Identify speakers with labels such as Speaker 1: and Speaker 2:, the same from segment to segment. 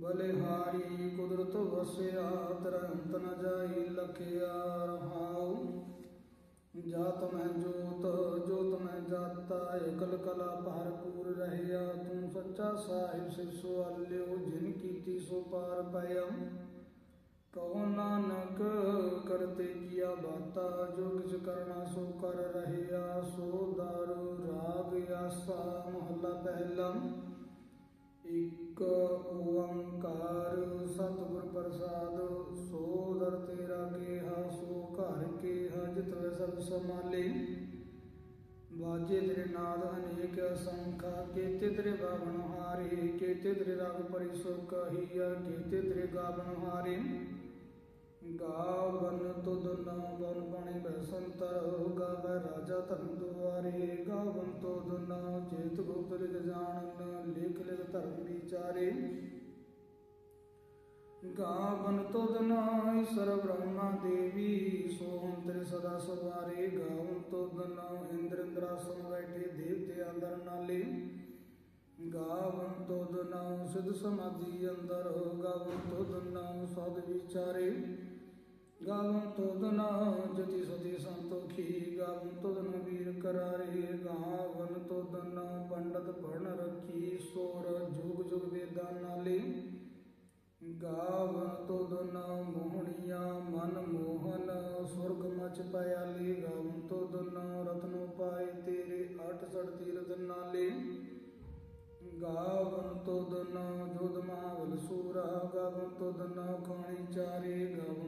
Speaker 1: ਬਲਿਹਾਰੀ ਕੁਦਰਤ ਵਸਿਆ, ਤਰੰਤ ਨ ਜਾਈ ਲਖਿਆ ਰਹਾਉ। ਜਾਤ ਮੈਂ ਜੋਤ ਜੋਤ ਮੈਂ ਜਾਤਾ, ਇਕਲ ਕਲਾ ਭਰਪੂਰ ਰਹਿਆ। ਤੂੰ ਸੱਚਾ ਸਾਹਿਬ ਸਿਸੋ ਆਲਿਓ ਜਿਨ ਕੀਤੀ ਸੋ ਪਾਰ ਪਇਮ ਕਹੋ ਨਾਨਕ, ਕਰਤੇ ਕੀਆ ਬਾਤਾ, ਜੋ ਕਿਛ ਕਰਨਾ ਸੋ ਕਰ ਰਹਿਆ। ਸੋ ਦਾਰੂ, ਰਾਗ, ਆਸਾ, ਮਹੱਲਾ ਪਹਿਲਾ। ਇਕ ਓੰਕਾਰ ਸਤਿਗੁਰ ਪ੍ਰਸਾਦ, ਸੋ ਦਰ ਤੇਰਾ ਕੇਹਾ, ਸੋ ਘਰ ਕੇਹਾ ਜਿਤ ਵੈ ਸਭ ਸਮਾਲੇ ਬਾਜੇ ਤੇਰੇ ਨਾਦ ਅਨੇਕ ਸੰਖਾ ਕੇਤੇ ਤੇਰੇ ਗਾਵਨ ਹਾਰੇ, ਕੇਤੇ ਤੇਰੇ ਰਾਗ ਪਰਿਸੋ ਕਹੀਆ ਕੇਤੇ ਤੇਰੇ ਗਾਵਨ ਹਾਰੇ। ਗਾਵਨ ਤੁਧ ਨਾ ਬਨ ਬਣੀ ਬਸੰਤਰ ਗਾਵੈ ਰਾਜਾ ਧਨ ਦੁਆਰੇ। ਗਾਵਨ ਤੁਧ ਨਾ, ਚੇਤ ਗੁਪਤ ਲਿਖ ਜਾਣਨ ਵਿਚਾਰੇ। ਗਾਵਨ ਤੁਧ ਨਾ ਈਸ਼ਰ ਬ੍ਰਹਮਾ ਦੇਵੀ ਸੋਹੰ ਤੇਰੇ ਸਦਾ ਸਵਾਰੇ। ਗਾਵਨ ਤੁਧ ਨਾ ਇੰਦਰ ਇੰਦਰਾਸਨ ਬੈਠੇ, ਦੇਵਤੇ ਅੰਦਰ ਨਾਲੇ। ਗਾਵਨ ਤੁਧ ਨਾ ਸਿਧ ਸਮਾਧੀ ਅੰਦਰ, ਗਾਵਨ ਤੁਧ ਨਾ ਸਦ ਵਿਚਾਰੇ। ਗਾਵਨ ਤੁਧ ਨਾ ਜਤੀ ਸਤੀ ਸੰਤੋਖੀ, ਗਾਵਨ ਤੁਧ ਨਾ ਵੀਰ ਕਰਾਰੇ, ਗਾਵਨ ਤੁਧ ਨਾ ਪੰਡਤ ਪੜਨ ਰੱਖੀ, ਸੋਰ ਜੁਗ ਜੁਗ ਵੇਦਾਂ ਨਾਲੇ। ਗਾਵਨ ਤੁਧ ਨਾ ਮੋਹਣੀਆ, ਮਨ ਮੋਹਨ, ਸੁਰਗ ਮਚ ਪਿਆਲੀ ਗਾਵਨ ਤੁਧ ਨਾ ਰਤਨੋ ਪਾਏ ਤੇਰੇ ਅਠ ਸੜ ਤੀਰਥ ਨਾਲੇ। ਗਾਵਨ ਤੁਧ ਨਾ ਜੁਦ ਮਹਾਵਲ ਸੂਰਾ, ਗਾਵਨ ਤੁਧ ਨਾ ਖਾਣੀ ਚਾਰੇ, ਗਾਵਨ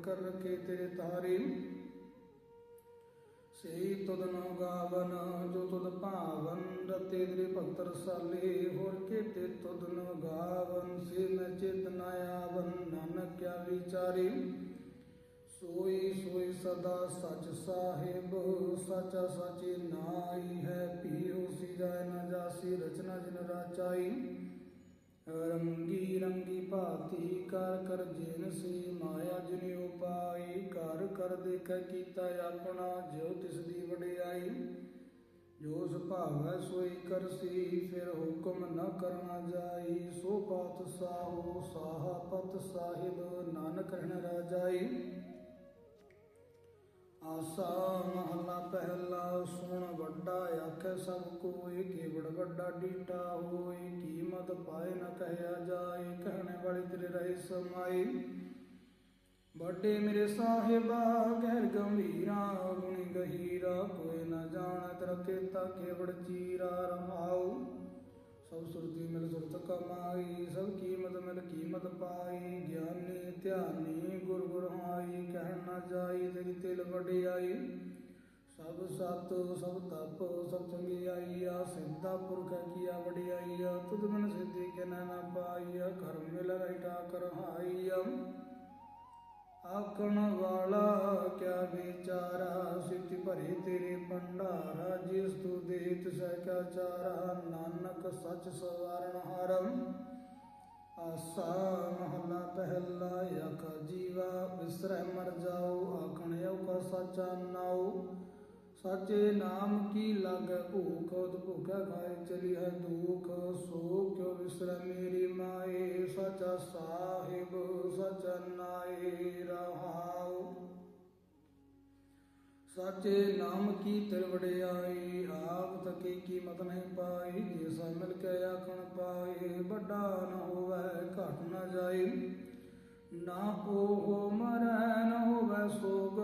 Speaker 1: ਕਰ ਕਰ ਰਖੇ ਤੇਰੇ ਤਾਰੇ ਸੇ ਤੁਧ ਨਾ ਗਾਵਨ, ਜੋ ਤੁਧ ਭਾਵਨ, ਰਤੇ ਤੇਰੇ ਭਗਤ ਰਸਾਲੇ। ਹੋਰ ਕੇਤੇ ਤੁਧ ਨਾ ਗਾਵਨ, ਸੇ ਮੈਂ ਚਿਤ ਆਵਨ। ਨਾਨਕ ਕਿਆ ਵਿਚਾਰੇ, ਸੋਈ ਸੋਈ ਸਦਾ ਸਚ ਸਾਹਿਬ। ਸਚਾ ਸਚੇ ਨਾਈ ਹੈ ਪੀਉ ਸਿਜਾਇ ਨਾ ਜਾਸੀ, ਰਚਨਾ ਜਿਨ ਰਾਚਾਈ। ਰੰਗੀ ਰੰਗੀ ਭਾਤੀ ਕਰ ਕਰ ਜਿਨ ਸੀ ਮਾਇਆ ਜਿਨ ਉਪਾਈ, ਕਰ ਕਰ ਦੇਖ ਕੀਤਾ ਆਪਣਾ ਜੋ ਤਿਸ ਦੀ ਵਡਿਆਈ। ਜੋ ਸੁਭਾਵੈ ਸੋਈ ਕਰਸੀ ਫਿਰ ਹੁਕਮ ਨ ਕਰਨਾ ਜਾਈ। ਸੋ ਪਾਤ ਸਾਹੋ, ਸਾਹਾ ਪਤ ਸਾਹਿਬ, ਨਾਨਕ ਰਹਿਣ ਰਾਜਾਈ ਆਸਾ ਮਹਲਾ ਪਹਿਲਾ, ਸੁਣ ਵੱਡਾ ਆਖੇ ਸਭ ਕੋਇ ਕੇਵੜ ਵੱਡਾ ਡੀਟਾ ਹੋਈ ਕੀਮਤ ਪਾਏ ਨ ਕਹਿਆ ਜਾਏ, ਕਹਿਣੇ ਵਾਲੇ ਤੇਰੇ ਰਹੇ ਸਮਾਈ ਵੱਡੇ ਮੇਰੇ ਸਾਹਿਬਾ, ਗਹਿਰ ਗੰਭੀਰਾ, ਗੁਣੀ ਗਹੀਰਾ, ਕੋਈ ਨ ਜਾਣੈ ਤੇਰਾ ਕੇਤਾ ਕੇਵੜ ਚੀਰਾ ਰਹਾਉ ਸਭ ਸੁਰਤੀ ਮਿਲ ਸੁਰਤ ਕਮਾਈ, ਸਭ ਕੀਮਤ ਮਿਲ ਕੀਮਤ ਪਾਈ, ਗਿਆਨੀ ਧਿਆਨੀ ਗੁਰ ਗੁਰ ਹਾਈ ਕਹਿਣ ਨਾ ਜਾਈ, ਤੇਰੀ ਤਿਲ ਵਡਿਆਈ। ਸਭ ਸਤ, ਸਭ ਤਪ, ਸਭ ਚੰਗਿਆਈ ਆ ਸਿੱਧਾ ਪੁਰਖ ਕੀਆ ਵਡਿਆਈ ਆ ਤੁਧ ਮਨ ਸਿੱਧੀ ਕੇ ਨਾ ਪਾਈ ਆ ਕਰਮ ਮਿਲ ਰਹਿਟਾ ਕਰ ਹਾਈ ਆ ਆਖਣ ਵਾਲਾ ਕਿਆ ਵਿਚਾਰਾ? ਸਿੱਧੀ ਭਰੇ ਤੇਰੇ ਭੰਡਾਰਾ, ਜਿਸ ਤੂੰ ਦੇ ਤਿਸੈ ਕਾ ਚਾਰਾ? ਨਾਨਕ ਸੱਚ ਸਵਾਰਨ ਹਰਮ, ਆਸਾ ਮਹਲਾ ਪਹਿਲਾ ਆਖ ਜੀਵਾ ਵਿਸਰੈ ਮਰ ਜਾਓ, ਆਖਣ ਕਾ ਸਚਾ ਨਾਉ। ਸਾਚੇ ਨਾਮ ਕੀ ਲਾਗੈ? ਭੂਖ ਉਦ ਭੁਖੈ ਖਾਏ ਚਲੀ ਹੈ ਦੁਖ। ਸੋ ਕਿਉ ਵਿਸਰੈ ਮੇਰੀ ਮਾਏ? ਸਚਾ ਸਾਹਿਬ, ਸਚ ਨਾਏ ਰਹਾਉ। ਸਾਚੇ ਨਾਮ ਕੀ ਤਿਲ ਵਡਿਆਈ? ਆਪ ਤਕੇ ਕੀਮਤ ਨਹੀਂ ਪਾਈ? ਜੇ ਸਾ ਮਿਲ ਕੇ ਆਖਣ ਪਾਏ, ਵੱਡਾ ਨ ਹੋਵੇ, ਘਟ ਨ ਜਾਏ। ਨਾ ਹੋ ਮਰਨ ਹੋਵੇ ਸੋਗ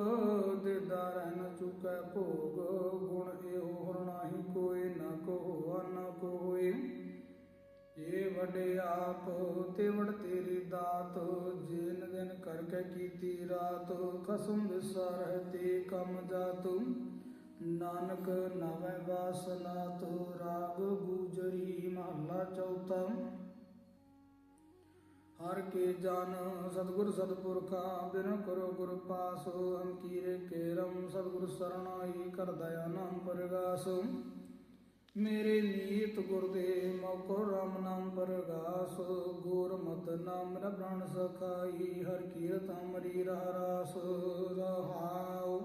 Speaker 1: ਦੇਦਾ ਰਹਿਣ ਚੁਕੈ ਭੋਗ। ਗੁਣ ਇਹੋ ਨਾਹੀ ਕੋਈ ਨਾ ਕੋ ਨਾ ਕੋਈ। ਏ ਵਡੇ ਆਪ ਤੇ ਵੜ ਤੇਰੀ ਦਾਤ ਜਿਨ ਦਿਨ ਕਰਕੇ ਕੀਤੀ ਰਾਤ, ਖਸਮ ਵਿਸਰਹਿ ਤੇ ਕਮ ਜਾਤ। ਨਾਨਕ ਨਵੇਂ ਵਾਸਨਾ ਤੋ ਰਾਗ ਗੂਜਰੀ ਮਹਲਾ ਚੌਥਾ। ਹਰ ਕੇ ਜਨ ਸਤਿਗੁਰ ਸਤਿਪੁਰਖਾ ਬਿਨ ਕਰੋ ਗੁਰ ਪਾਸ, ਹਮ ਕੀਰੇ ਕੇਰਮ, ਸਤਿਗੁਰ ਸਰਣਾਈ ਕਰ ਦਇਆ ਨਾਮ ਪਰਗਾਸ। ਮੇਰੇ ਨੀਤ ਗੁਰ ਦੇ ਮੌਕੋ ਰਾਮ ਨਾਮ ਪਰਗਾਸ, ਗੁਰ ਮਤ ਨਾਮ ਮੇਰਾ ਪ੍ਰਾਣ ਸਖਾਈ, ਹਰ ਕੀਰਤ ਅਮਰੀ ਰਹਾ ਰਹਾਉ।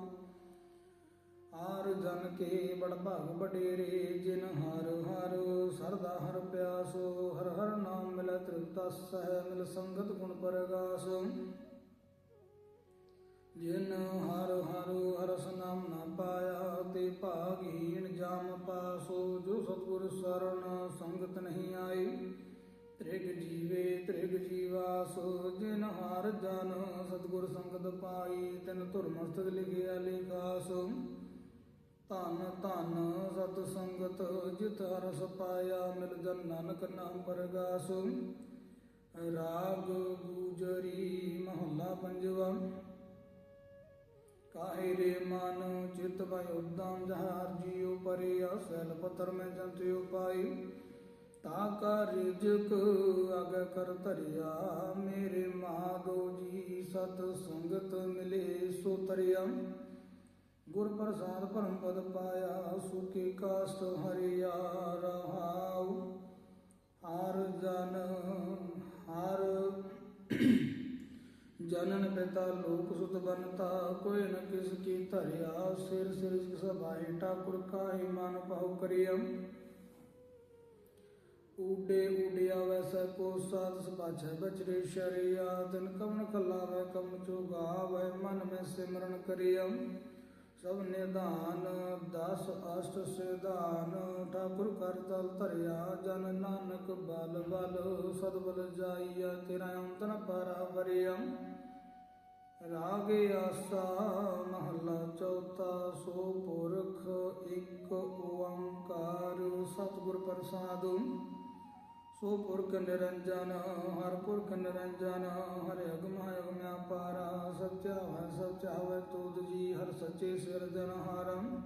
Speaker 1: ਹਰ ਜਨ ਕੇ ਬੜ ਭਗ ਬਡੇਰੇ ਜਿਨ ਹਰ ਹਰ ਸਰਦਾ ਹਰ ਪਿਆਸੋ, ਹਰ ਹਰ ਨਾਮ ਮਿਲੈ ਤ੍ਰਿਪਤਾ ਸਹਿ ਮਿਲ ਸੰਗਤ ਗੁਣ ਪਰਗਾਸ। ਜਿਨ ਹਰ ਹਰ ਹਰਸ ਨਾਮ ਨਾ ਪਾਇਆ, ਤੇ ਭਾਗਹੀਣ ਜਾਮ ਪਾਸੋ, ਜੋ ਸਤਿਗੁਰ ਸਰਣ ਸੰਗਤ ਨਹੀਂ ਆਈ, ਤ੍ਰਿਗ ਜੀਵੇ ਤ੍ਰਿਗ ਜੀਵਾਸੋ। ਜਿਨ ਹਰ ਜਨ ਸਤਿਗੁਰ ਸੰਗਤ ਪਾਈ, ਤਿਨ ਧੁਰ ਮਸਤਕ ਲਿਖਿਆ ਲਿਖਾਸ। ਧਨ ਧਨ ਸਤ ਸੰਗਤ, ਜਿਤ ਹਰਸ ਪਾਇਆ ਮਿਲ ਜਨ ਨਾਨਕ ਨਾਮ ਪਰਗਾਸ। ਰਾਗ ਗੂਜਰੀ ਮਹੱਲਾ ਪੰਜਵਾ। ਕਾਹੇ ਰੇ ਮਨ ਚਿਤ ਭਇ ਉਦਮ ਜਹਾਰ ਜੀਉ ਪਰਿਆ ਸੈਲ ਪਤਰ ਮੈਂ ਜੰਤਿਉ ਪਾਈ ਤਾ ਕਾ ਰਿਜਕ ਅਗ ਕਰ ਧਰਿਆ, ਮੇਰੇ ਮਾਧੋ ਜੀ ਸਤ ਸੰਗਤ ਮਿਲੇ ਸੋ ਤਰਿਆ। ਗੁਰ ਪ੍ਰਸਾਦ ਪਰਮ ਪਦ ਪਾਇਆ, ਸੁਖੀ ਕਾਸਟ ਹਰਿਆ ਰਹਾਉ ਹਰ ਜਨ, ਹਰ ਜਨਨ ਪਿਤਾ ਲੋਕ ਸੁਤ ਬਨਤਾ ਕੋਈ ਨ ਕਿਸ ਕੀ ਧਰਿਆ, ਸਿਰ ਸਿਰ ਸਭਾਏ ਠਾਕੁਰ ਕਾਹੀ ਮਨ ਪਾਉ ਕਰਿਆ। ਊਡੇ ਉਡਿਆ ਵੈਸੈ ਕੋ ਸਾਧ ਸਬਾਛੈ ਬਚਰੇ ਸ਼ਰਿਆ ਦਿਨ ਕਵਨ ਖਲਾਵੈ, ਕਮ ਚੁਗਾਵੈ, ਮਨ ਮੈਂ ਸਿਮਰਨ ਕਰਿਆ। ਸਭ ਨਿਧਾਨ, ਦਸ ਅਸ਼ਟ ਸਿਧਾਨ, ਠਾਕੁਰ ਕਰ ਤਲ ਧਰਿਆ, ਜਨ ਨਾਨਕ ਬਲ ਬਲ ਸਦਬਲ ਜਾਈਆ, ਤੇਰਾ ਅੰਤ ਨ ਪਾਰਾ ਰਾਗ ਆਸਾ, ਮਹੱਲਾ ਚੌਥਾ, ਸੋ ਪੁਰਖ ਇੱਕ ਓੰਕਾਰ, ਸਤਿਗੁਰ ਪ੍ਰਸਾਦੁ। ਸੋ ਪੁਰਖ ਨਿਰੰਜਨ, ਹਰ ਪੁਰਖ ਨਿਰੰਜਨ, ਹਰ ਅਗਮ ਅਗਮ ਅਪਾਰਾ ਸੱਚਾ ਹੈ ਸੱਚਾ ਹੈ ਤੁਧ ਜੀ, ਹਰ ਸੱਚੇ ਸਿਰਜਨਹਾਰੰ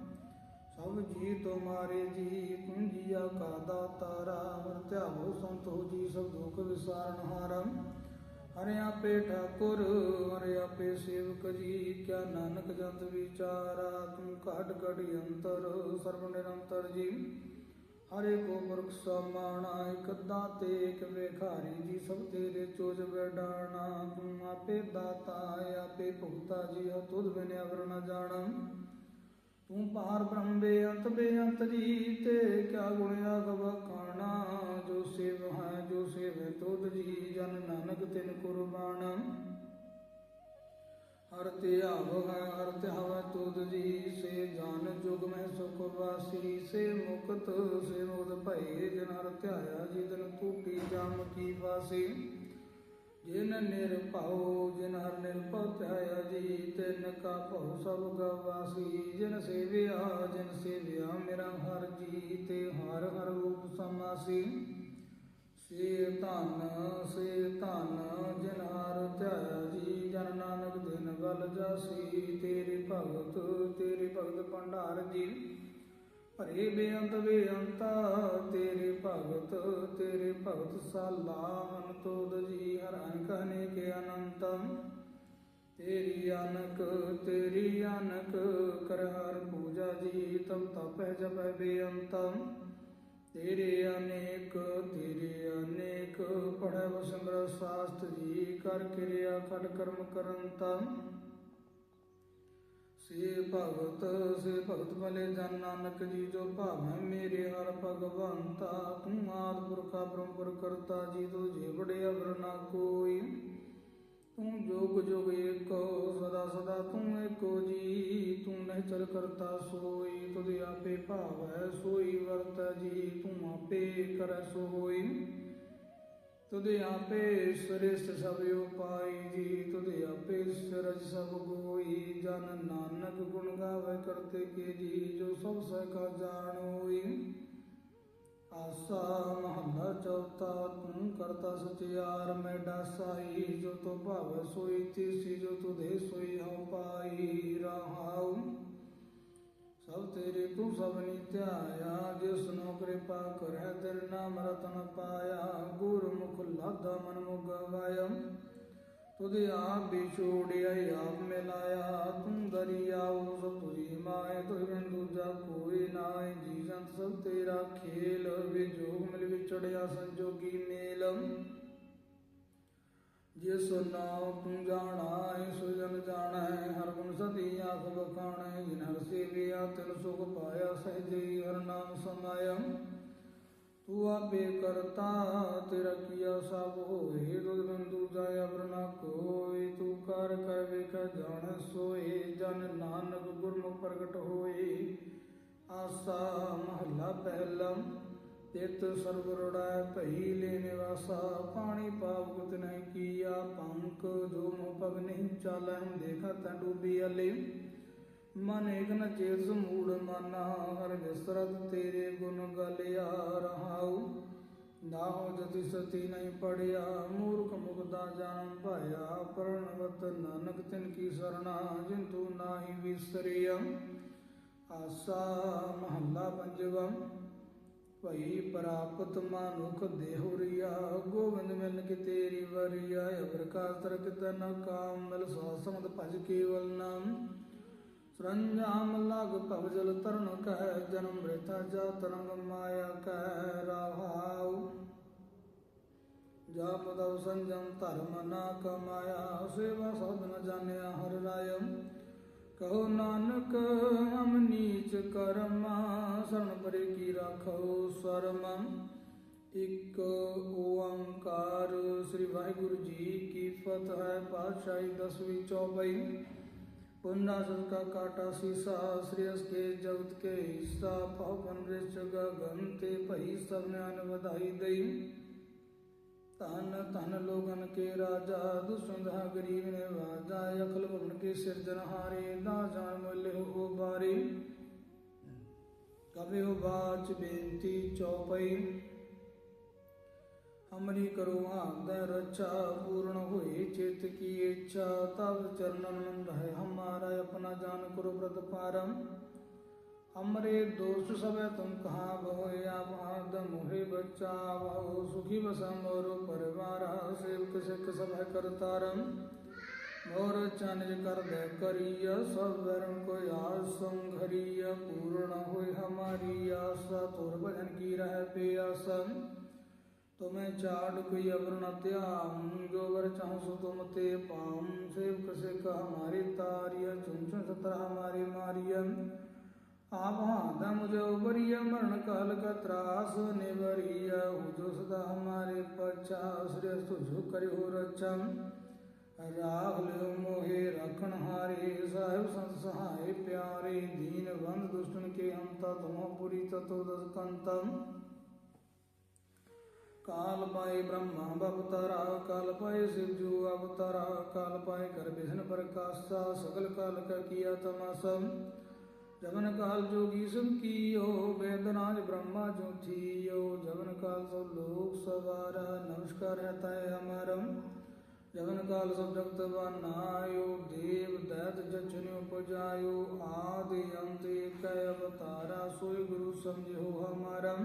Speaker 1: ਸਭ ਜੀ ਤੁਮਾਰੇ ਜੀ ਤੁਮ ਜੀਆ ਕਾ ਦਾਤਾਰਾ ਹਰ ਧਿਆਵੋ ਸੰਤ ਜੀ, ਸਭ ਦੁਖ ਵਿਸਾਰਨ ਹਾਰੰ। ਹਰਿ ਆਪੇ ਠਾਕੁਰ, ਹਰਿ ਆਪੇ ਸੇਵਕ ਜੀ, ਕਿਆ ਨਾਨਕ ਜੰਤ ਵਿਚਾਰਾ ਤੂੰ ਘਟ ਘਟ ਅੰਤਰ, ਸਰਬ ਨਿਰੰਤਰ ਜੀ। ਹਰੇ ਕੋ ਪੁਰਖ ਸਮਾਣਾ, ਇਕ ਦਾਤੇ, ਇਕ ਵੇਖਾਰੀ ਜੀ, ਸਭ ਤੇਰੇ ਚੋਜ ਵਡਾਣਾ। ਤੂੰ ਆਪੇ ਦਾਤਾ ਆਪੇ ਭੁਗਤਾ ਜੀ ਹੋ ਤੁਧ ਬਿਨ ਅਵਰ ਨ ਜਾਣੰ। ਤੂੰ ਪਾਰ ਬ੍ਰਹਮ ਬੇਅੰਤ ਬੇਅੰਤ ਜੀ, ਤੇ ਕਿਆ ਗੁਣ ਆਗਵ ਕਾਣਾ। ਜੋ ਸੇਵ ਹੈ, ਜੋ ਸੇਵ ਤੁਧ ਜੀ, ਜਨ ਨਾਨਕ ਤਿਨ ਕੁਰਬਾਨ ਹਰ ਧਿਆਵ ਹੈ, ਹਰ ਧਿਆਵ ਤੁਧ ਜੀ ਵਾਸੀ ਸੇ ਮੁਕਤ ਸੇ ਮੁਕਤ ਭਈ ਜਨ ਧਿਆਇਆ ਜੀ ਦਿਨ ਟੂਟੀ ਕੀ ਵਾਸੀ। ਜਿਨ ਨਿਰਭਉ ਜਿਨ ਹਰ ਨਿਰਭਉ ਧਿਆਇਆ ਜੀ, ਤਿਨ ਕਾ ਭਉ ਸਭ ਗਵਾਸੀ। ਜਿਨ ਸੇਵਿਆ ਜਿਨ ਸੇਵਿਆ ਮੇਰਾ ਹਰ ਜੀ, ਤੇ ਹਰ ਹਰ ਰੂਪ ਸਮਾਸੀ। ਸੇ ਧਨ ਸੇ ਧਨ, ਜਿਨ ਹਰ ਧਿਆਇਆ ਜੀ, ਜਨ ਨਾਨਕ ਦਿਨ ਵਲ ਜਾਸੀ। ਤੇਰੇ ਭਗਤ ਤੇਰੇ ਭਗਤ ਭੰਡਾਰ ਜੀ। ਭਰੇ ਬੇਅੰਤ ਬੇਅੰਤਾ, ਤੇਰੇ ਭਗਤ ਤੇਰੇ ਭਗਤ ਸਾਲਾ ਤੋਦ ਜੀ, ਹਰ ਅਨਕ ਅਨੇਕ ਅਨੰਤਮ ਤੇਰੀ ਅਨਕ ਤੇਰੀ ਅਨਕ, ਕਰ ਹਰ ਪੂਜਾ ਜੀ ਤਮ ਤਪੈ ਜਪੈ ਬੇਅੰਤਮ ਤੇਰੇ ਅਨੇਕ ਤੇਰੇ ਅਨੇਕ ਪੜੈ ਵਸਮਰ ਸਾਸਤ ਜੀ, ਕਰ ਕਿਰਿਆ ਖੜ ਕਰਮ ਕਰਨ ਤਮ ਸੇ ਭਗਤ ਸੇ ਭਗਤ ਭਲੇ ਜਨ ਨਾਨਕ ਜੀ, ਜੋ ਭਾਵੈ ਮੇਰੇ ਹਰ ਭਗਵੰਤਾ ਤੂੰ ਆਦ ਪੁਰਖਾ ਬ੍ਰਹਮਪੁਰ ਕਰਤਾ ਜੀ, ਤੂੰ ਜੇ ਅਵਰ ਨਾ ਕੋਈ, ਤੂੰ ਜੋਗ ਜੋਗ ਏਕੋ, ਸਦਾ ਸਦਾ ਤੂੰ ਏਕੋ ਜੀ, ਤੂੰ ਨਿਚਲ ਕਰਤਾ ਸੋਈ, ਤੁਧ ਆਪੇ ਭਾਵੈ ਸੋਈ ਵਰਤ ਜੀ, ਤੂੰ ਆਪੇ ਕਰੈ ਸੋਈ। ਤੁਧ ਆਪੇ ਸ੍ਰਿਸ਼ਟ ਸਭ ਉਪਾਈ ਜੀ, ਤੁਧ ਆਪੇ ਸਿਰਜ ਸਭ ਗੋਈ। ਜਨ ਨਾਨਕ ਗੁਣ ਗਾਵੇ ਕਰਤੇ ਕੇ ਜੀ, ਜੋ ਸਭ ਸਕਾ ਜਾਣੋਈ। ਆਸਾ ਮਹੱਲਾ ਚੌਥਾ, ਤੂੰ ਕਰਤਾ ਸਚਿਆਰ ਮੈਂ ਡਾਸਾਈ। ਜੋ ਤੋ ਭਾਵ ਸੋਈ ਤੀਸੀ, ਜੋ ਤੁਧੇ ਸੋਈ ਹਉ ਪਾਈ। ਸਭ ਤੇਰੇ ਤੂੰ ਸਭ ਨਿਤਿਆਇਆ ਜਿਸ ਨੂੰ ਕਿਰਪਾ ਕਰੈ ਤੇਰੇ ਨਾਮ ਰਤਨ ਪਾਇਆ। ਗੁਰਮੁਖ ਲਾਦਾ ਮਨ ਮੁਗਵਾਇਆ। ਤੁਧੇ ਆਪ ਵੀ ਛੋੜਿਆਈ ਆਪ ਮਿਲਾਇਆ। ਤੂੰ ਦਰਿਆਉ ਸਭ ਤੁਰੀ ਮਾਏ ਤੁਝ ਬਿਨ ਦੂਜਾ ਕੋਈ ਨਾਇ ਜੀ ਜੰਤ ਸਭ ਤੇਰਾ ਖੇਲ, ਵਿਜੋਗ ਮਿਲ ਵਿਛੜਿਆ ਸੰਜੋਗੀ ਮੇਲਮ ਜਿਸ ਨਾਮ ਤੂੰ ਜਾਣਾ ਹੈ ਸੋ ਜਨ ਜਾਣਾ ਹੈ ਹਰ ਗੁਣ ਸਦੀ ਆਖ ਬਖਾਣਾ, ਜਿਨ ਹਰ ਸੇਵਿਆ ਤਿਨ ਸੁਖ ਪਾਇਆ ਸਹਿਜੇ ਹਰ ਨਾਮ ਸਮਾਇਆ। ਤੂੰ ਆਪੇ ਕਰਤਾ, ਤੇਰਾ ਕੀਆ ਸਭ ਹੋਏ ਦੁਦ ਬਿੰਦੂ ਜਾਇ ਅਵਰ ਕੋਈ ਤੂੰ ਕਰ ਕਰ ਵੇਖ ਜਾਣ ਸੋਏ, ਜਨ ਨਾਨਕ ਗੁਰਮੁਖ ਪ੍ਰਗਟ ਹੋਏ। ਆਸਾ ਮਹੱਲਾ ਪਹਿਲਾ। ਤਿਤ ਸਰਬ ਰੜਾਇ ਭਈ ਲੈ ਨਿਵਾਸਾ, ਪਾਣੀ ਪਾਪ ਗੁਤ ਨਹੀਂ ਕੀਆ ਪੰਕ ਜੋ ਮੋ ਪਗ ਨਹੀਂ ਚਾਲੈ, ਦੇਖਾ ਤਾਂ ਡੂਬੀ ਅਲੇ। ਮਨ ਏਕ ਨ ਚੇਤ ਸਮੂੜ ਮਾਨਾ, ਹਰ ਵਿਸਰਤ ਤੇਰੇ ਗੁਣ ਗਲਿਆ ਰਹਾਉ। ਨਾਹੋ ਜਤੀ ਸਤੀ ਨਹੀਂ ਪੜਿਆ, ਮੂਰਖ ਮੁਗਦਾ ਜਨਮ ਭਾਇਆ। ਪਰਣਵਤ ਨਾਨਕ ਤਿਨ ਕੀ ਸਰਣਾ, ਜਿਨ ਤੂੰ ਨਾਹੀ ਵਿਸਰਿਆ। ਆਸਾ ਮਹੱਲਾ ਪੰਜਵਾ। ਭਈ ਪ੍ਰਾਪਤ ਮਾਨੁਖ ਦੇਹੁਰੀਆ ਗੋਬਿੰਦ ਮਿਲਨ ਕੀ ਤੇਰੀ ਵਰੀਆ ਅਬਰ ਕਾ ਤਰਕ ਤਨ ਕਾਮ, ਮਿਲ ਸਾਸਮਤ ਭਜ ਕੇਵਲ ਨਾਮ। ਸਰੰਜਾਮ ਲਗ ਭਵਜਲ ਤਰਨ ਕਹਿ, ਜਨਮ ਮ੍ਰਿਤਾ ਜਾ ਤਰੰਗ ਮਾਇਆ ਕਹਿ, ਰਹਾਉ। ਜਾ ਪਦਵ ਸੰਜਮ ਧਰਮ ਨਾ ਕਮਾਇਆ, ਸੇਵਾ ਸਦ ਜਾਣਿਆ ਹਰ ਰਾਇਮ ਕਹੋ ਨਾਨਕ ਹਮ ਨੀਚ ਕਰਮਾ ਸਰਣ ਪਰੇ ਕੀ ਰਾਖੋ ਸਰਮ। ਇਕ ਓੰਕਾਰ ਸ੍ਰੀ ਵਾਹਿਗੁਰੂ ਜੀ ਕੀ ਫਤਿਹ ਹੈ, ਪਾਤਸ਼ਾਹੀ ਦਸਵੀਂ ਚੌਪਈ ਪੁੰਨਾ ਕਾ ਕਾਟਾ ਸੀਸਾ, ਸ੍ਰੀ ਅਸ ਕੇ ਜਗਤ ਕੇ ਹਿੱਸਾ ਪਵਨ ਰਿਚ ਗਗਨ ਤੇ ਭਈ ਸਭ ਨਿਆਨ ਵਧਾਈ ਦਈ। ਧਨ ਧਨ ਲੋਗਨ ਕੇ ਰਾਜਾ ਦੁਸੰਧਾ ਗਰੀਬ ਨੇ ਵਾਜਾ ਅਖਲ ਭਵਨ ਕੇ ਸਿਰਜਨਹਾਰੇ ਨਾ ਜਾਣ ਮੁੱਲੇ ਹੋ ਬਾਰੇ। ਕਬੇ ਹੋ ਬਾਚ ਬੇਨਤੀ ਚੌਪਈ ਹਮਰੀ ਕਰੋ ਆਂਦ ਰਚਾ, ਪੂਰਨ ਹੋਏ ਚਿਤ ਕੀ ਇੱਛਾ ਤਬ ਚਰਨਨ ਮਨ ਰਹਿ ਹਮਾਰਾ, ਆਪਣਾ ਜਾਨ ਕਰੋ ਪ੍ਰਤ ਪਾਰਮ ਹਮਰੇ ਦੋਸ਼ ਸਭੈ ਤੁਮ ਕਹਾ ਬੋਏ ਆਪ ਆਦ ਮੋਹਿ ਬਚਾਵੋ ਸੁਖੀ ਬਸਮ ਮੋਰ ਪਰਵਾਰਾ ਸੇਵਕ ਸਿੱਖ ਸਭੈ ਕਰਤਾਰਮ ਮੋਰ ਚਨਜ ਕਰ ਦੇ ਕਰੀਆ ਸਭ ਵਰਨ ਕੋ ਆਸ ਸੰਘਰੀਆ ਪੂਰਨ ਹੋਏ ਹਮਾਰੀ ਆਸਾ ਤੁਰ ਭਜਨ ਕੀ ਰਹਿ ਪਿਆਸਮ ਤੁਮੇ ਚਾੜ ਕੋਈ ਅਵਰ ਨ ਧਿਆਨ ਜੋ ਵਰ ਚਾਹੂ ਸੋ ਤੁਮ ਤੇ ਪਾਮ ਸੇਵਕ ਸਿੱਖ ਹਮਾਰੀ ਤਾਰੀਆ ਚੁਨ ਚੁਨ ਸਤਰ ਹਮਾਰੀ ਮਾਰੀਆ ਆਪ ਹਾਦਾ ਮਰਨ ਕਾਲ ਕਾ ਤਰਾਸ ਨਿਵਰੀਆ ਹੋ ਸਦਾ ਹਮਾਰੇ ਪਛਾ ਸ੍ਰੀ ਤੁਝੋ ਕਰਿਓ ਰਚਮ ਰਾਗ ਲਿਓ ਮੋਹਿ, ਰਖਣ ਹਾਰੇ, ਸਾਹਿਬ ਸੰਤ ਪਿਆਰੇ, ਦੀਨ ਬੰਦ ਦੁਸ਼ਟਨ ਕੇ ਹੰਤਾ ਤੁਮੋ ਪੁਰੀ ਤਤੋ ਦਸ ਕੰਤਮ। ਕਾਲ ਪਾਏ ਬ੍ਰਹਮਾ ਬਵਤਰਾ, ਕਾਲ ਪਾਏ ਸਿਵ ਜੋ ਅਵਤਰਾ, ਕਾਲ ਪਾਏ ਕਰ ਬਿਸ਼ਨ ਪ੍ਰਕਾਸ਼ਾ, ਸਗਲ ਕਾਲ ਕਾ ਕੀਆ ਤਮਸਮ। जबन काल जो जोगी सुन कियो, वेदनाज ब्रह्मा जो थी ओ जबन काल सब लोग सवारा, नमस्कार है तय हमारम जबन काल सब जगत बनायो, देव दैत जचन्यो उपजायो। आदि अंत एक अवतारा, सोई गुरु समझो हमारम।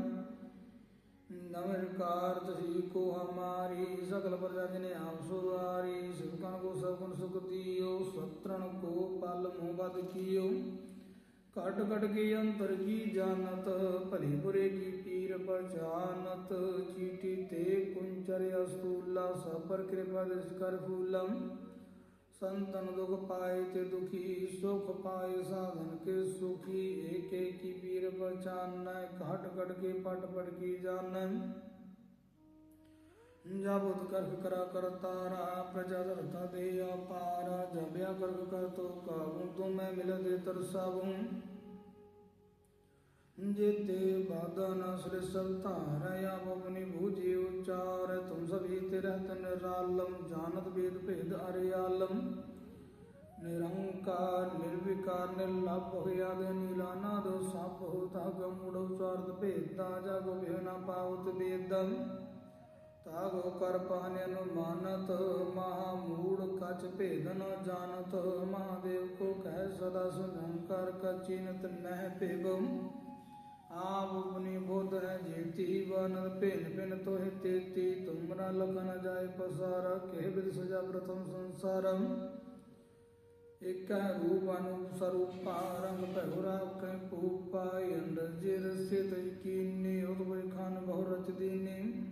Speaker 1: नमस्कार श्री को हमारी, सकल प्रजा जिन्हें आप सुवारी। शिवकन को सगुन सुख दियो सत्रण को पल मोहबद कियो। ਘਟ ਕਟ ਕੇ ਅੰਤਰ ਕੀ ਜਾਣਤ? ਭਲੀ ਬੁਰੇ ਕੀ ਪੀਰ ਪਛਾਨਤ ਚੀਟੀ ਤੇ ਕੁੰਚਰ ਅਸਤੂਲਾ ਸਪਰ ਕਿਰਪਾ ਦ੍ਰਿਸ਼ ਕਰ ਫੂਲਮ ਸੰਤਨ ਦੁਖ ਪਾਏ ਤੇ ਦੁਖੀ, ਸੁਖ ਪਾਏ ਸਾਧਨ ਕੇ ਸੁਖੀ। ਏਕ ਏਕੀ ਪੀਰ ਪਛਾਨੈ ਘਟ ਘਟ ਕੇ ਪਟ ਪਟ ਕੀ ਜਾਣੈ? ਜਬ ਉਦਕਰ ਕਰਾ ਕਰਤਾਰਾ ਪ੍ਰਜਾ ਧਰਤਾ ਦੇ ਅਪਾਰ ਜਬਿਆ ਕਰਗ ਕਰ ਤੋ ਕਾਹੂ ਤੁਮ ਮੈਂ ਮਿਲ ਦੇ ਤਰਸਾਵੂ ਜੇਤੇ ਬਾਦਨ ਸ੍ਰੀ ਸਭ ਧਾਰ ਆਪ ਆਪਣੀ ਉਚਾਰ, ਤੁਮ ਸਭੀ ਤਿਰਹ ਤਨ ਰਾਲਮ ਜਾਣਤ ਬੇਦ ਭੇਦ ਅਰਿਆਲਮ। ਨਿਰੰਕਾਰ, ਨਿਰਵਿਕਾਰ, ਨਿਰਲਭ ਹੋਇਆ ਦੇ ਨੀਲਾਨਾ ਦੋ ਸਭ ਹੋ ਤਾ ਗਮੁੜੋ ਸਵਾਰਥ ਭੇਦਾ ਜਗ ਬਿਨਾ ਪਾਉਤ ਬੇਦਮ ਤਾਗੋ ਕਰ ਪਾਨ ਮਾਨਤ, ਮਹਾ ਮੂੜ ਕਚ ਭੇਦ ਨ ਜਾਣਤ, ਮਹਾਦੇਵ ਕੋ ਕਹਿ ਸਦਾ ਸੁਨੰਕਾਰ ਕਚਿਨਤ ਨਹਿ ਭੇਗਮ। ਆਪ ਉਪਨੀ ਬੋਧ ਹੈ ਜੀਤੀ ਬਨ ਭਿਨ ਭਿਨ ਤੋਹਿ ਤੇਤੀ ਤੁਮਰਾ ਲਖਨ ਜਾਏ ਪਸਾਰ ਕੇ ਬਿਦ ਸਜਾ ਪ੍ਰਥਮ ਸੰਸਾਰਮ ਇਕ ਰੂਪ ਅਨੂਪ ਸਰੂਪਾ, ਰੰਗ ਪਹਿਰਾ ਕੈ ਪੂਪਾ ਅੰਦਰ ਜਿਰ ਸਿਤ ਕੀਨੀ, ਉਦਵੈ ਖਾਨ ਬਹੁ ਰਚ ਦੀਨੀ।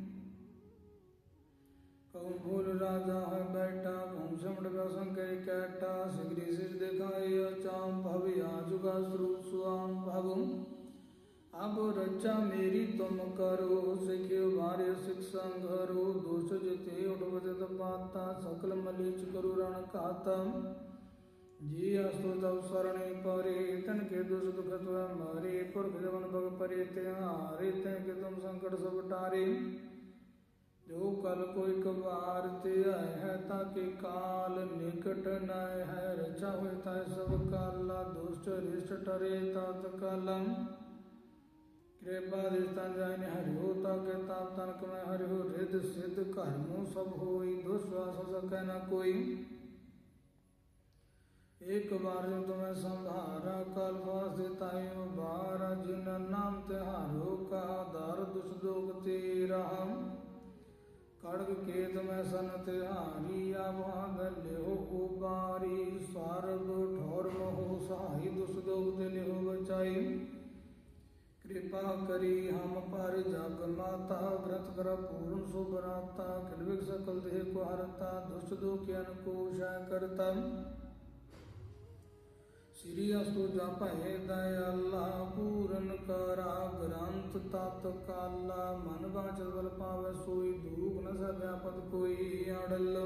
Speaker 1: ਕਉ ਭੂਲ ਰਾਜਾ ਹੈ ਬੈਠਾ ਕਉ ਸਮੜ ਬਸੰ ਕੈ ਕੈਟਾ ਸਿਗਰੀ ਸਿਰ ਦਿਖਾਏ ਅਚਾਮ ਭਵਿ ਆਜੁਗਾ ਸਰੂਪ ਸੁਆਮ ਭਗਮ। ਅਬ ਰਚਾ ਮੇਰੀ ਤੁਮ ਕਰੋ, ਸਿਖਿਓ ਵਾਰਿ ਸਿਖ ਸੰਘਰੋ ਦੋਸ਼ ਜਿਤੇ ਉਡਵਜਤ ਪਾਤਾ, ਸਕਲ ਮਲੀਚ ਕਰੁ ਰਣ ਘਾਤਮ ਜੀ ਅਸਤੁ ਤਵ ਸਰਣੇ ਪਰੇ, ਤਨ ਕੇ ਦੁਸ ਦੁਖ ਤਵ ਮਾਰੇ, ਪੁਰਖ ਜਵਨ ਭਗ ਪਰੇ, ਤਿਹਾਰੇ ਤਨ ਕੇ ਤੁਮ ਸੰਕਟ ਸਭ ਟਾਰੇ। ਜੋ ਕਲ ਕੋਈ ਕਵਾਰ ਤੇ ਆਇ ਹੈ ਤਾਂ ਕਿ ਕਾਲ ਨਿਕਟ ਨ ਹੈ। ਰਚਾ ਹੋਇ ਤਾਂ ਸਭ ਕਾਲਾ, ਦੁਸ਼ਟ ਰਿਸ਼ਟ ਟਰੇ ਤਤ ਕਲਮ ਕਿਰਪਾ ਦਿਸਤਾਂ ਜਾਇਨ ਹਰਿਓ, ਤਾਂ ਕੇ ਤਾਪ ਤਨਕ ਮੈਂ ਹਰਿਓ ਰਿਦ ਸਿਧ ਘਰ ਨੂੰ ਸਭ ਹੋਈ, ਦੁਸਵਾਸ ਸਕੈ ਨ ਕੋਈ। ਇੱਕ ਵਾਰ ਜਨ ਤੁਮੈ ਸੰਭਾਰਾ ਕਲ ਵਾਸ ਦੇਤਾਇਓ ਬਾਰ ਜਿਨ ਨਾਮ ਤਿਹਾਰੋ, ਕਾ ਦਰ ਦੁਸ ਦੋਗ ਤੇ ਰਹਮ ਕੜਗ ਕੇਤ ਮੈਂ ਸਨ ਤਿਹਾਰੀ ਆਵਾਂ ਗਲਿਓ ਉਬਾਰੀ ਸਰਬ ਠੌਰ ਮੋਹ ਸਹਾਈ ਦੁਸ ਦੋਗ ਤੇ ਲਿਓ ਬਚਾਈ। ਕਿਰਪਾ ਕਰੀ ਹਮ ਪਰ ਜਗ ਮਾਤਾ ਗ੍ਰੰਥ ਕਰ ਪੂਰਨ ਸੁਭਰਾਤਾ ਕਿਲਵਿਕ ਸਕਲ ਦੇਹ ਕੋ ਹਰਤਾ ਦੁਸ਼ਟ ਦੁਖਿਅਨ ਕੋ ਸ਼ੈ ਸ੍ਰੀ ਅਸਤੁ ਜਪੈ ਦਇਆਲਾ ਪੂਰਨ ਕਰਾ ਗ੍ਰੰਥ ਤਤ ਕਾਲਾ, ਮਨ ਬਾਚਲ ਬਲ ਪਾਵੈ ਸੋਈ, ਦੂਖ ਨ ਸਭਿਆ ਪਦ ਕੋਈ ਅੜਲ।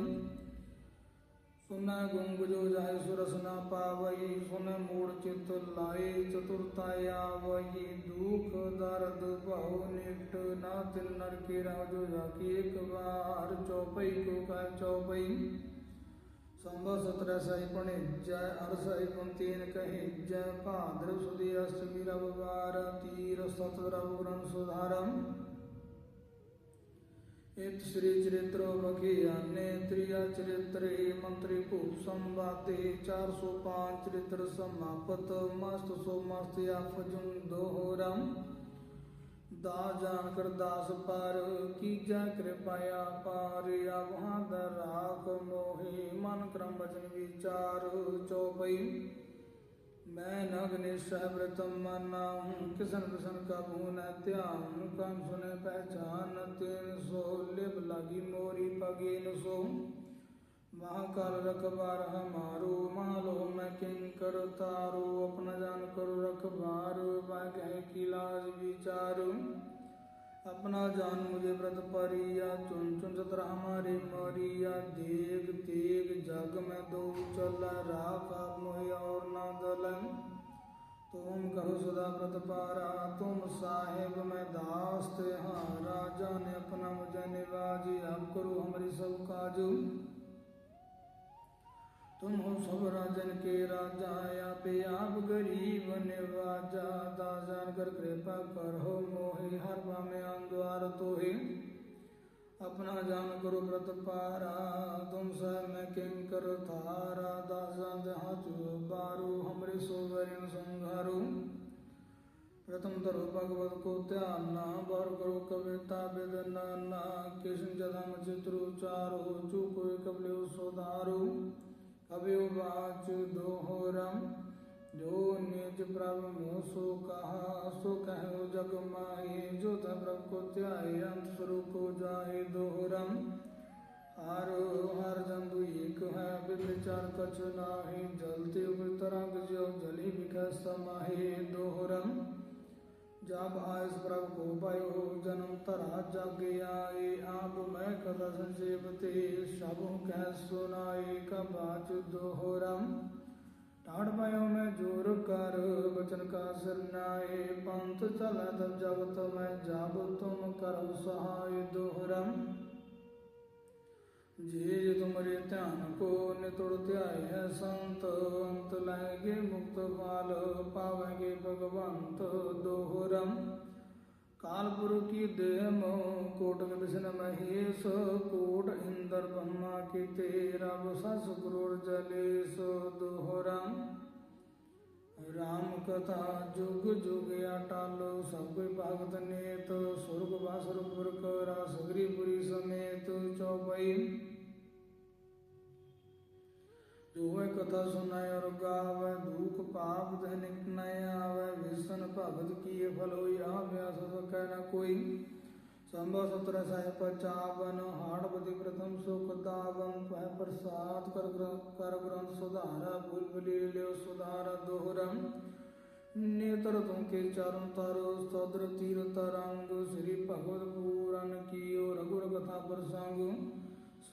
Speaker 1: ਸੁਨਾ ਗੁੰਗ ਜੋ ਜਾਏ ਸੁਰਸ ਨਾ ਪਾਵਈ, ਸੁਨ ਮੂੜ ਚਿਤ ਲਾਏ ਚਤੁਰਤਾ ਆਵਈ। ਦੁਖ ਦਰਦ ਭਉ ਨਿਕਟ ਨਾ ਤਿਨ ਨਰ ਕੇ ਰਾਜੋ ਜਾ ਕੀ ਇੱਕ ਵਾਰ, ਚੌਪਈ ਕੋ ਕਾ ਚੌਪਈ। ਸੰਭਵ ਸਤਰ ਸਹੀ ਪਣੇ, ਜੈ ਅਰ ਸਹੀ ਪੰਤੀਨ ਜੈ ਭਾਦਰ ਸੁਦੀ ਅਸ਼ਟਮੀ ਰਵ ਤੀਰ ਸਤ ਰਵ ਗ੍ਰੰਥ ਸੁਧਾਰਮ ਇਤ ਸ੍ਰੀ ਚਰਿਤ੍ਰ ਬਖਿਆਨੇ ਤ੍ਰਿਆ ਚਰਿਤ੍ਰੇ ਮੰਤਰੀ ਭੂਪ ਸੰਵਾਦੇ 405 ਚਰਿਤ੍ਰ ਸਮਾਪਤ, ਮਸਤ ਸੋ ਮਸਤ ਆਫਜੁਨ ਦੋਹਰਮ ਦਾਸ ਜਾਨ ਕਰ ਦਾਸ ਪਰ ਕੀਜੈ ਕਿਰਪਾਇਆ ਪਾਰ ਆਵਹਾਂ ਦਰ ਮੋਹੀ, ਮਨ ਕਰਮ ਬਚਨ ਵਿਚਾਰ ਚੌਪਈ ਮੈਂ ਨਗ ਨਿਸ਼ਚੈ ਬ੍ਰਤਮ ਮਨਾ ਕਿਸਨ ਕਿਸਨ ਕਬੂ ਨ ਧਿਆਨ, ਕੰਮ ਸੁਨੇ ਪਹਿਚਾਨ, ਤੇਨ ਸੋ ਲਿਬ ਲਾਗੀ ਮੋਰੀ ਪਗੀਨ ਸੋ महाकाल रखबार हमारो मालो मैं किंकर तारो अपना जान करो रखबार बाग्य की लाज विचारो अपना जान मुझे व्रत परिया चुन चुन सतरा हमारे मरिया देख तेग जग में दो चल राख आप मोहे और ना दलन तुम करो सदा व्रत पारा तुम साहेब मैं दास ते हारा जाने अपना मुझे निवाजी आप करो हमारी सब काजू तुम हो सब राजन के राजा आपे आप गरीब निवाजा दाजान कर कृपा करो मोहि हर में द्वार तोहि अपना जान करो व्रत पारा तुम सह मैं किंग कर थारा दासान हाथ बारू हमरे सोवरिन संघारू प्रथम धरो भगवत को ध्यान ना बर करो कविता वेदना ना किशन जदम चित्रोचारो चुप कबले सुधारू अभिवाच दोहरम जो निज प्रभु मोह कहा, सो कहो जग माही जो प्रभु को त्याय अंत स्वरूप को जाए दोहरम हर हर जंतु एक है विचार कछ नाही, जलते तरंग जो जली बिख समाहे दोहरम ਜਬ ਆਇਸ ਪ੍ਰਭ ਕੋ ਪਾਇਓ, ਜਨਮ ਧਰਾ ਜਾਗੇ ਆਏ, ਆਪ ਮੈਂ ਕਥਾ ਸੰਜੀਵ ਤੇ, ਸਭੂ ਕਹਿ ਸੁਨਾਏ ਕਬਾਚ ਦੋਹਰਮ। ਟਾੜ ਪਾਇਓ ਮੈਂ ਜੋਰ ਕਰ, ਬਚਨ ਕਾ ਸਰਨਾਏ ਪੰਥ ਚਲੈ ਤਬ ਜਬ ਮੈਂ ਜਬ, ਤੁਮ ਕਰਉ ਸਹਾਇ ਦੋਹਰਮ। ਜੀ ਮਰੇ ਧਿਆਨ ਕੋ ਨਿਤੜ ਧਿਆਇ ਸੰਤ, ਅੰਤ ਲਾਗੇ ਮੁਕਤ ਪਾਲ ਪਾਵਾਂਗੇ ਭਗਵੰਤ ਦੋਹਰਮ ਕਾਲਪੁਰ ਕੀ ਦੇਹ ਮੋ ਕੋਟ ਵਿਸ਼ਨ ਮਹੇਸ਼, ਕੋਟ ਇੰਦਰ ਬ੍ਰਹਮਾ ਕੀ ਤੇ ਰਬ ਸਸ ਕਰੋੜ ਜਲੇ ਸੋ ਦੋਹਰਮ ਰਾਮ ਕਥਾ ਜੁਗ ਜੁਗ ਅਟਲ ਸਭ ਭਗਤ ਨੇਤ, ਸੁਰਗ ਬਾਸੁਰ ਪੁਰਖ ਰਸ ਕਥਾ ਸੁਨਾਇ ਔਰ ਗਾਵੈ, ਦੁਖ ਪਾਪ ਦੇ ਨਿਕ ਨ ਆਵੈ, ਵਿਸਨ ਭਗਤ ਕੀ ਫਲ ਹੋਈ ਆ ਵਿਆਸ ਕਹਿ ਨ ਕੋਈ। ਸੰਭਵ ਸਤਰ ਸਾਹਿਬ ਪਚਾਵਨ ਹਾੜ ਬਦੀ ਪ੍ਰਥਮ ਸੁਖ ਦਾਵਨ ਪੈ ਪ੍ਰਸਾਦ ਕਰ ਗ੍ਰੰਥ ਕਰ ਗ੍ਰੰਥ ਸੁਧਾਰਾ, ਭੁਲ ਭੁਲੀ ਲਿਓ ਸੁਧਾਰਾ ਦੋਹਰਮ ਨੇਤਰ ਤੁਮ ਕੇ ਚਰਨ ਤਰੋ ਸਦਰ ਤੀਰ ਤਰੰਗ, ਸ੍ਰੀ ਭਗਵਤ ਪੂਰਨ ਕੀਓ, ਰਘੁਰ ਕਥਾ ਪ੍ਰਸੰਗ।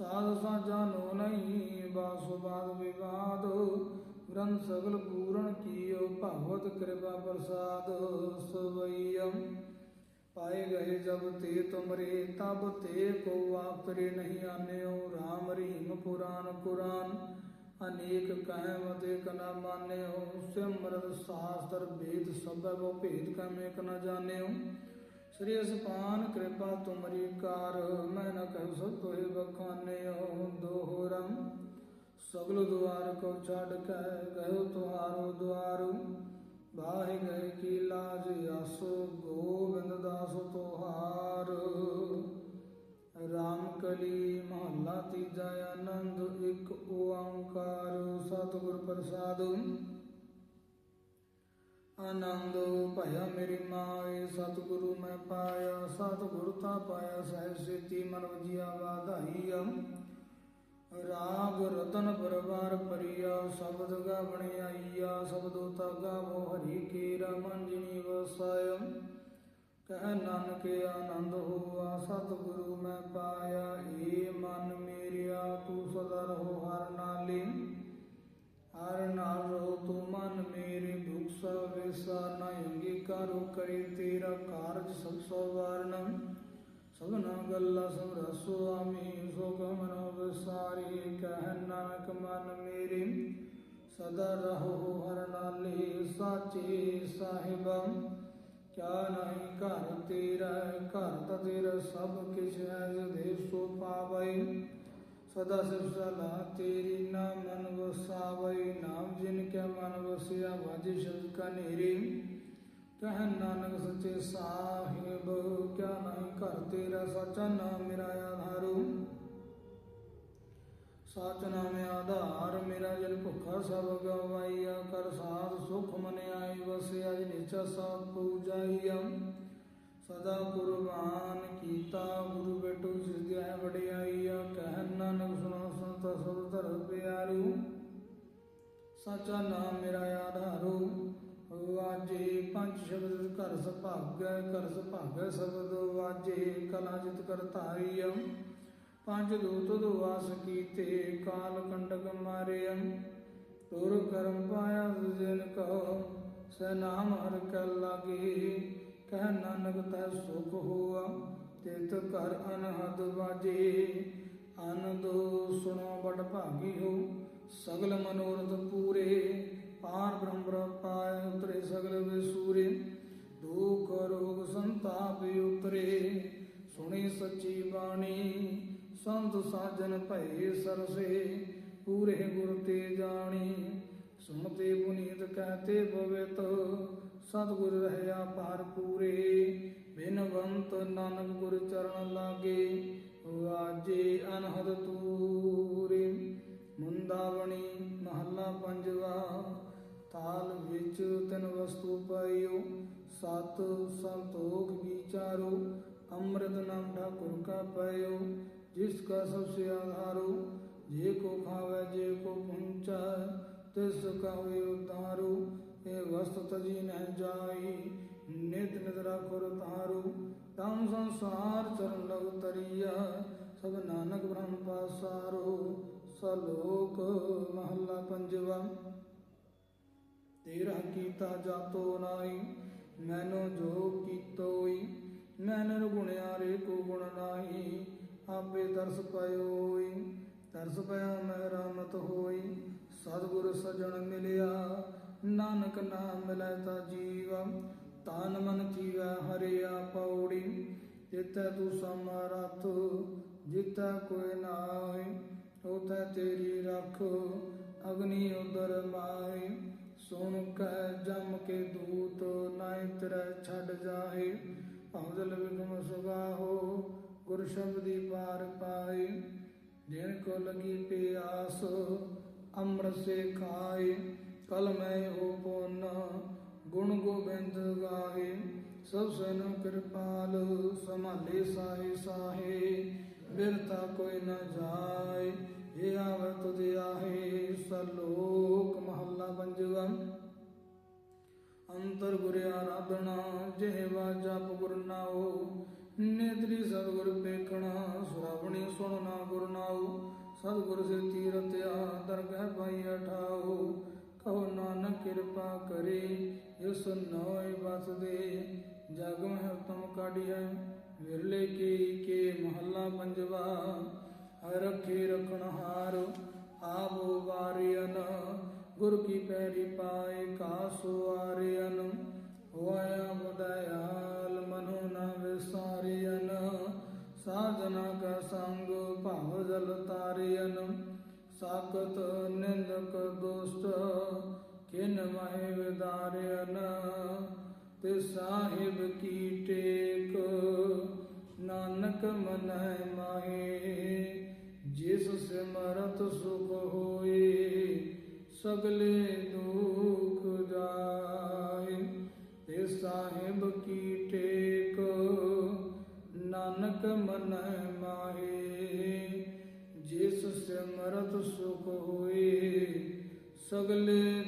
Speaker 1: ਸਾਧ ਸਾਜਾ ਨੋ ਨਹੀਂ, ਬਾਸੁ ਬਾਦ ਵਿਵਾਦ। ਗ੍ਰੰਥ ਸਗਲ ਪੂਰਨ ਕੀਓ, ਭਗਵਤ ਕਿਰਪਾ ਪ੍ਰਸਾਦ। ਸਵਈਯਮ ਪਾਏ ਗਏ ਜਬ ਤੇ ਤੁਮਰੇ, ਤਬ ਤੇ ਕੋ ਆਪਰੇ ਨਹੀਂ ਆਨਿਓ। RAM ਰਹੀਮ ਪੁਰਾਨ ਕੁਰਾਨ, ਅਨੇਕ ਕਹਿਮ ਤੇ ਕਨਾ ਮਾਨਿਓ। ਸਿਮਰਤ ਸਾਸਤਰ ਵੇਦ ਸਭੈ ਬੋ ਭੇਦ ਕਾ ਮੈਂ ਕ ਨ ਜਾਣਿਓ। ਸ੍ਰੀ ਅਸਪਾਨ ਕਿਰਪਾ ਤੁਮਰੀ ਕਾਰ, ਮੈਂ ਨ ਕਹਿ ਸੋ ਤੋਹਿ ਬਖਾਨਿਓ ਦੋਹਰਮ ਸਗਲ ਦੁਆਰ ਕੋ ਛੱਡ ਕੇ ਗਇਓ ਤੁਹਾਰੋ ਦੁਆਰੂ। ਬਾਹਿ ਗਏ ਕੀ ਲਾਜ ਆਸੋ ਗੋਬਿੰਦ ਦਾਸ ਤੁਹਾਰ। ਰਾਮ ਕਲੀ ਮਹੱਲਾ ਤੀਜਾ ਆਨੰਦ, ਇੱਕ ਓੰਕਾਰ। ਸਤਿਗੁਰ ਪ੍ਰਸਾਦ। ਆਨੰਦ ਭਇਆ ਮੇਰੀ ਮਾਏ, ਸਤਿਗੁਰੂ ਮੈਂ ਪਾਇਆ, ਸਤਿਗੁਰ ਤਾ ਪਾਇਆ ਸਹਿ ਸੇਤੀ ਮਨ ਵਜੀਆ ਵਾਧਾਈਆ। ਰਾਗ ਰਤਨ ਪਰਵਾਰ ਪਰਿਆ ਸ਼ਬਦ ਗਾਵਣ ਆਈਆ ਸ਼ਬਦੋ ਤਾ ਗਾਵੋ ਹਰੀ ਕੇ ਰਮਨ ਜਿਨੀ ਵਸਾਇ ਕਹਿ ਨਾਨਕ ਆਨੰਦ ਹੋਆ, ਸਤਿਗੁਰੂ ਮੈਂ ਪਾਇਆ, ਏ ਮਨ ਮੇਰਿਆ, ਤੂੰ ਸਦਾ ਰਹੋ ਹਰ ਨਾਲੇ। ਹਰ ਨਾਲ ਰਹੋ ਤੂੰ ਮਨ ਮੇਰੇ ਦੁਖ ਸਭ ਵਿਸਾਰ ਅੰਗੀਕਾਰੋ ਕਰੀ ਤੇਰਾ ਕਾਰਜ ਸਭ ਸੋ ਵਾਰਨਮ ਸਭਨਾ ਗੱਲਾ ਸਮਰ ਸੁਆਮੀ ਸੋਗ ਮਨੋ ਵਿਸਾਰੀ, ਕਹਿ ਨਾਨਕ ਮਨ ਮੇਰੇ। ਸਦਾ ਰਹੋ ਹਰ ਨਾਲੇ ਸਾਚੇ ਸਾਹਿਬਮ ਕਿਆ ਨਹੀਂ ਘਰ ਤੇਰਾ, ਘਰ ਤਾਂ ਤੇਰਾ ਸਭ ਕਿਛ ਹੈ, ਜਦੇ ਸੋ ਪਾਵੈ। ਸਦਾ ਸਿਰ ਸਲਾ ਤੇਰੀ ਨਾ ਮਨ ਵਸਾਵੈ, ਨਾਮ ਜਿਨ ਕੇ ਮਨ ਵਸਿਆ ਵਾਜੇ ਸ਼ਬਦ ਕਾ ਨੇਰੀ। ਕਹਿ ਨਾਨਕ ਸੱਚੇ ਸਾਹਿਬ, ਕਿਆ ਨਹੀਂ ਘਰ ਤੇਰਾ, ਸੱਚਾ ਨਾਮ ਮੇਰਾ ਆਧਾਰੂ। ਸਚ ਨਾਮ ਆਧਾਰ, ਮੇਰਾ ਜਨ ਭੁੱਖਾ ਸਭ ਗਵਾਈਆ। ਕਰ ਸਾਧ ਸੁਖ ਮਨ ਆਈ, ਵਸਿਆ ਜਿ ਨਿਚਾ ਸਭ ਪੂਜਾਈਆ। ਸਦਾ ਕੁਰਬਾਨ ਕੀਤਾ, ਗੁਰੂ ਬੇਟੂ ਸਿਧਿਆ ਵਡਿਆਈਆ ਕਹਿ ਨਾਨਕ ਸੁਣੋ ਸੰਤ ਸਭ ਧਰ ਪਿਆਰੂ। ਸਚਾ ਨਾਮ ਮੇਰਾ ਆਧਾਰੂ ਵਾਜੇ ਪੰਜ ਸ਼ਬਦ ਘਰ ਸੁਭਾਗੈ ਘਰ ਸੁਭਾਗੈ ਸ਼ਬਦ ਵਾਜੇ ਕਲਾ ਜਿਤ ਕਰ ਧਾਰੀਅ ਪੰਜ ਦੂਤ ਦੁਆਸ ਕੀਤੇ, ਕਾਲ ਕੰਡਕ ਮਾਰਿਅ ਤੁਰ ਕਰਮ ਪਾਇਆ ਜਿਨ ਕੋ ਸ ਨਾਮ ਹਰ ਕੈ ਲਾਗੇ। ਕਹਿ ਨਾਨਕ ਤੈ ਸੁਖ ਹੋਆ ਤਿਤ ਕਰ ਅਨਹਦ ਵਾਜੇ ਆਨੰਦ ਸੁਣੋ ਬੜ ਭਾਗੀ ਹੋ, ਸਗਲ ਮਨੋਰਥ ਪੂਰੇ। ਪਾਰ ਬ੍ਰਹਮ ਪਾਇ ਉਤਰੇ ਸਗਲ ਵਿਸੂਰੇ, ਦੁਖ ਰੋਗ ਸੰਤਾਪ ਉਤਰੇ। ਸੁਣੀ ਸੱਚੀ ਬਾਣੀ, ਸੰਤ ਸਾਜਨ ਭਏ ਸਰਸੇ। ਪੂਰੇ ਗੁਰ ਤੇ ਜਾਣੀ, ਸੁਣਤੇ ਪੁਨੀਤ ਕਹਤੇ ਪਵਿੱਤ। ਸਤਿਗੁਰ ਰਹਿਆ ਪਾਰ ਪੂਰੇ, ਬਿਨਵੰਤ ਨਾਨਕ ਗੁਰ ਚਰਨ ਲਾਗੇ ਵਾਜੇ ਅਨਹਦ ਤੂਰੇ। ਮੁੰਦਾਵਣੀ ਮਹੱਲਾ ਪੰਜਵਾ, ਤਾਲ ਵਿੱਚ ਤਿੰਨ ਵਸਤੂ ਪਾਇਓ, ਸਤ ਸੰਤੋਖ ਵਿਚਾਰੋ, ਅੰਮ੍ਰਿਤ ਨਾਮ ਠਾਕੁਰ ਕਾ ਪਾਇਓ, ਜਿਸ ਕਾ ਸਭ ਸੇ ਆਧਾਰੋ, ਜੇ ਕੋ ਖਾਵੇ, ਜੇ ਕੋ ਪਹੁੰਚਾ, ਤਿਸ ਕਾ ਹੋਏ ਉਤਾਰੂ। ਇਹ ਵਸਤ ਤਜੀ ਨਹਿ ਜਾਈ, ਨਿਤ ਨਿਤ ਰਾਖੁਰ ਤਾਰੂ ਤਮ ਸੰਸਾਰ ਚਰਨ ਲਗ ਤਰੀਆ, ਸਭ ਨਾਨਕ ਬ੍ਰਹਮ ਪਾਸਾਰੋ, ਸਲੋਕ ਮਹੱਲਾ ਪੰਜਵਾ। ਤੇਰਾ ਕੀਤਾ ਜਾਤੋ ਨਾਹੀ ਮੈਨੋ ਜੋ ਕੀਤੋਈ, ਮੈਨ ਗੁਣਿਆ ਰੇ ਕੋ ਗੁਣ ਨਾਹੀ ਆਪੇ ਦਰਸ ਪਇਓਈ ਦਰਸ ਪਿਆ ਮੈਂ ਰਾਮਤ ਹੋਈ, ਸਤਿਗੁਰ ਸਜਣ ਮਿਲਿਆ ਨਾਨਕ ਨਾਮ ਮਿਲੈ ਤਾ ਜੀਵਾ ਤਨ ਮਨ ਜੀਵੈ ਹਰਿਆ ਪੌੜੀ। ਕਿਤੈ ਤੂੰ ਸਮਰਥ ਜਿਤੈ ਕੋਈ ਨਾਹੀ ਉਤੈ ਤੇਰੀ ਰੱਖ, ਅਗਨੀ ਉਦਰ ਮਾਈ ਸੁਣ ਕੈ ਜਮ ਕੇ ਦੂਤ ਨਾਇ ਤੇਰੇ ਛੱਡ ਜਾਹੇ। ਭਵਜਲ ਵਿਗਮ ਸੁਗਾਹੋ ਗੁਰ ਸ਼ਬਦੀ ਪਾਰ ਪਾਈ ਜਿਨ ਕੋ ਲਗੀ ਪਿਆਸ, ਅੰਮ੍ਰਿਤ ਸੇ ਖਾਏ ਕਲ ਮੈਂ ਹੋ ਪੁੰਨ ਗੁਣ ਗੋਬਿੰਦ ਗਾਏ ਸਭ ਸਨ ਕਿਰਪਾਲ ਸੰਭਾਲੇ ਸਾਹੇ ਸਾਹੇ ਬਿਰਤਾ ਕੋਈ ਨ ਜਾਏ ਇਹ ਆਵੇ ਤੁਧ ਆਹੇ ਸਲੋਕ ਮਹੱਲਾ ਪੰਜਵਾ ਅੰਤਰ ਗੁਰ ਆਰਾਧਨਾ ਜਿਹਵਾ ਜਪ ਗੁਰ ਨਾਉ ਨੇਤਰੀ ਸਤਿਗੁਰ ਪੇਖਣਾ ਸੁਰਾਵਣੀ ਸੁਣਨਾ ਗੁਰ ਨਾਉ ਸਤਿਗੁਰ ਸੇ ਤੀਰਤਿਆ ਦਰਗਹਿ ਪਾਈ ਅਠਾਉ ਕਹੋ ਨਾਨਕ ਕਿਰਪਾ ਕਰੇ, ਇਸ ਨੋਇ ਬਸ ਜਗ ਮਹਿ ਤੁਮ ਕਾਢਿਐ, ਵਿਰਲੇ ਕੀ ਕੇ ਮਹੱਲਾ ਪੰਜਵਾ। ਰਖੇ ਰਖਣ ਹਾਰ ਵਾਰਿਅਨ। ਗੁਰ ਕੀ ਪੈਰੀ ਪਾਏ, ਕਾਸੋ ਆਰਿਅਨ। ਹੋਇਆ ਬਦਇਆਲ ਮਨੋ ਨਾ ਵਿਸਾਰਿਅਨ। ਸਾਧਨਾ ਕਾ ਸੰਗ, ਭਾਵ ਜਲ ਤਾਰਿਅਨ। ਸਾਖਤ ਕਿਨ ਮਹਿ ਵਿਦਾਰਿਅਨ ਤੇ ਸਾਹਿਬ ਕੀ ਟੇਕ? ਨਾਨਕ ਮਨੈ ਮਾਹੇ, ਜਿਸ ਸਿਮਰਤ ਸੁਖ ਹੋਏ, ਸਗਲੇ ਦੁਖ ਜਾਏ। ਤੇ ਸਾਹਿਬ ਕੀ ਟੇਕ? ਨਾਨਕ ਮਨੈ ਮਾਹੇ, ਜਿਸ ਸਿਮਰਤ ਸੁਖ ਹੋਏ, ਸਗਲੇ